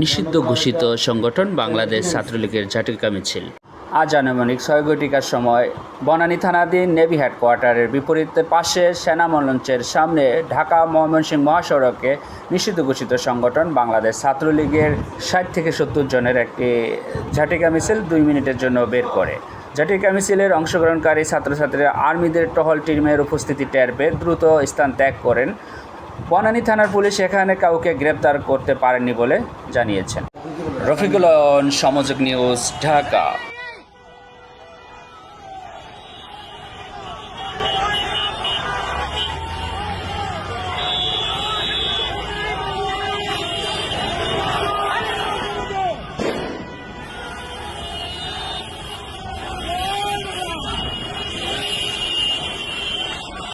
নিষিদ্ধ ঘোষিত সংগঠন বাংলাদেশ ছাত্রলীগের ঝাটিকা মিছিল। আজ আনুমানিক ছয় ঘটিকার সময় বনানী থানাধীন নেভি হেডকোয়ার্টারের বিপরীতে পাশে সেনা মঞ্চের সামনে ঢাকা ময়মনসিংহ মহাসড়কে নিষিদ্ধ ঘোষিত সংগঠন বাংলাদেশ ছাত্রলীগের ষাট থেকে সত্তর জনের একটি ঝাটিকা মিছিল দুই মিনিটের জন্য বের করে। ঝাটিকা মিছিলের অংশগ্রহণকারী ছাত্রছাত্রীরা আর্মিদের টহল টিমের উপস্থিতি টের পেয়ে দ্রুত স্থান ত্যাগ করেন। বনানী থানার পুলিশ এখানে কাউকে গ্রেপ্তার করতে পারেনি বলে জানিয়েছেন। রফিকুল সমযোগ নিউজ ঢাকা।